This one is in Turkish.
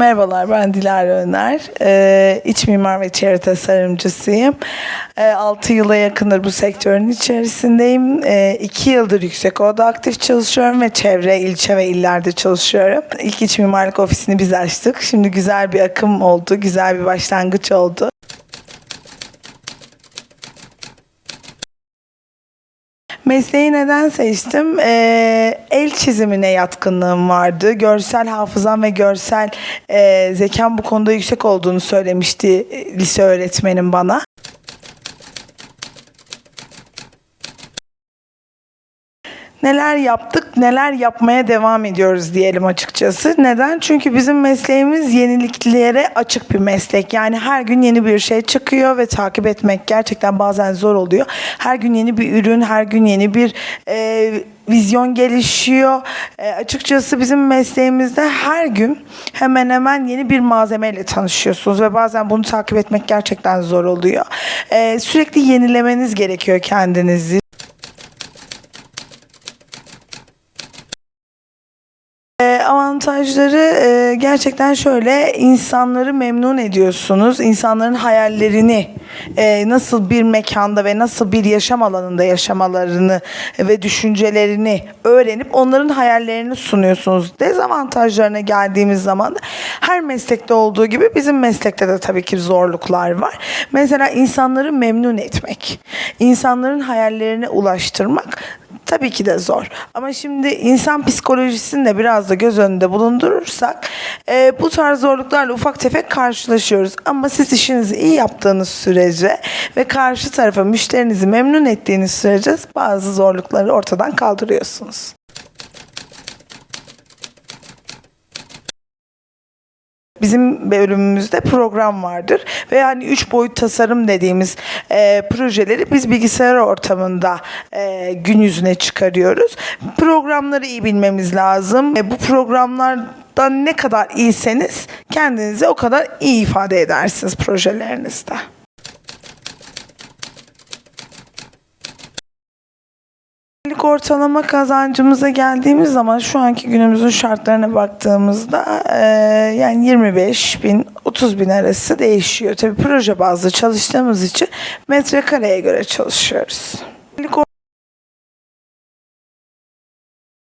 Merhabalar ben Dilara Öner. Ee, iç mimar ve çevre tasarımcısıyım. Ee, 6 yıla yakındır bu sektörün içerisindeyim. 2 yıldır yüksek oda aktif çalışıyorum ve çevre, ilçe ve illerde çalışıyorum. İlk iç mimarlık ofisini biz açtık. Şimdi güzel bir akım oldu, güzel bir başlangıç oldu. Mesleği neden seçtim? Ee, el çizimine yatkınlığım vardı. Görsel hafızam ve görsel e, zekam bu konuda yüksek olduğunu söylemişti e, lise öğretmenim bana. Neler yaptık, neler yapmaya devam ediyoruz diyelim açıkçası. Neden? Çünkü bizim mesleğimiz yeniliklere açık bir meslek. Yani her gün yeni bir şey çıkıyor ve takip etmek gerçekten bazen zor oluyor. Her gün yeni bir ürün, her gün yeni bir e, vizyon gelişiyor. E, açıkçası bizim mesleğimizde her gün hemen hemen yeni bir malzemeyle tanışıyorsunuz ve bazen bunu takip etmek gerçekten zor oluyor. E, sürekli yenilemeniz gerekiyor kendinizi. Ee, avantajları e, gerçekten şöyle insanları memnun ediyorsunuz. İnsanların hayallerini e, nasıl bir mekanda ve nasıl bir yaşam alanında yaşamalarını ve düşüncelerini öğrenip onların hayallerini sunuyorsunuz. Dezavantajlarına geldiğimiz zaman her meslekte olduğu gibi bizim meslekte de tabii ki zorluklar var. Mesela insanları memnun etmek, insanların hayallerine ulaştırmak Tabii ki de zor. Ama şimdi insan psikolojisini de biraz da göz önünde bulundurursak e, bu tarz zorluklarla ufak tefek karşılaşıyoruz. Ama siz işinizi iyi yaptığınız sürece ve karşı tarafa müşterinizi memnun ettiğiniz sürece bazı zorlukları ortadan kaldırıyorsunuz. Bizim bölümümüzde program vardır ve yani üç boyut tasarım dediğimiz e, projeleri biz bilgisayar ortamında e, gün yüzüne çıkarıyoruz. Programları iyi bilmemiz lazım. E, bu programlardan ne kadar iyiseniz kendinizi o kadar iyi ifade edersiniz projelerinizde. Aylık ortalama kazancımıza geldiğimiz zaman şu anki günümüzün şartlarına baktığımızda e, yani 25 bin 30 bin arası değişiyor. Tabii proje bazlı çalıştığımız için metrekareye göre çalışıyoruz. Aylık